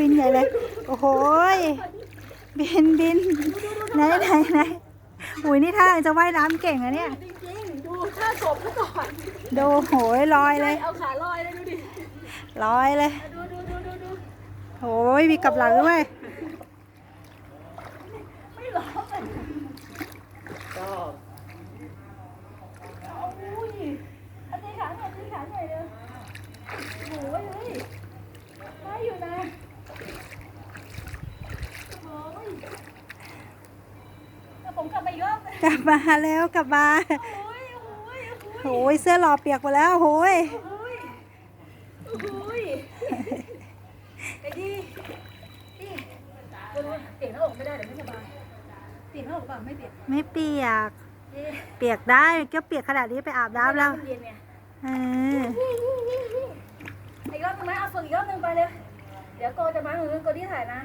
บินใหญ่เลย โอ้โหบินบินไหนไหนไหนอุ้ยนี่ท่าจะว่ายน้ำเก่งอะเนี่ย จริงๆ ดูท่าศพซะก่อนดูโหยลอยเลย เอาขาลอยเลยดูดิ ลอยเลย ดูดูดูดูดูโอ้ยมีกลับหลังด้วยไม่ร้องเลยชอบอุ้ยเอาตีขาหน่อยตีขาหน่อยเร็วโอ้ยเฮ้ยได้อยู่นะโอ้ยเอา ผมกลับมาอีกรอบกลับมาแล้วกลับมาโอ้ยโอ้ยโอ้ยโอ้ยเสื้อหล่อเปียกหมดแล้วโอ้ยโอ้ยโอ้ยไอ้ดีดีเปลี่ยนหน้าอกไม่ได้เดี๋ยวไม่สบายเปลี่ยนหน้าอกเปล่าไม่เปลี่ยนไม่เปียกเอ๊ะเปียกได้ก็เปียกขนาดนี้ไปอาบน้ำแล้วมันเย็นเนี่ยเอออีกรอบหนึงไหมเอาฝึกอีกรอบหนึงไปเลยเดี๋ยวโกจะมาหรือโกที่ถ่ายนะ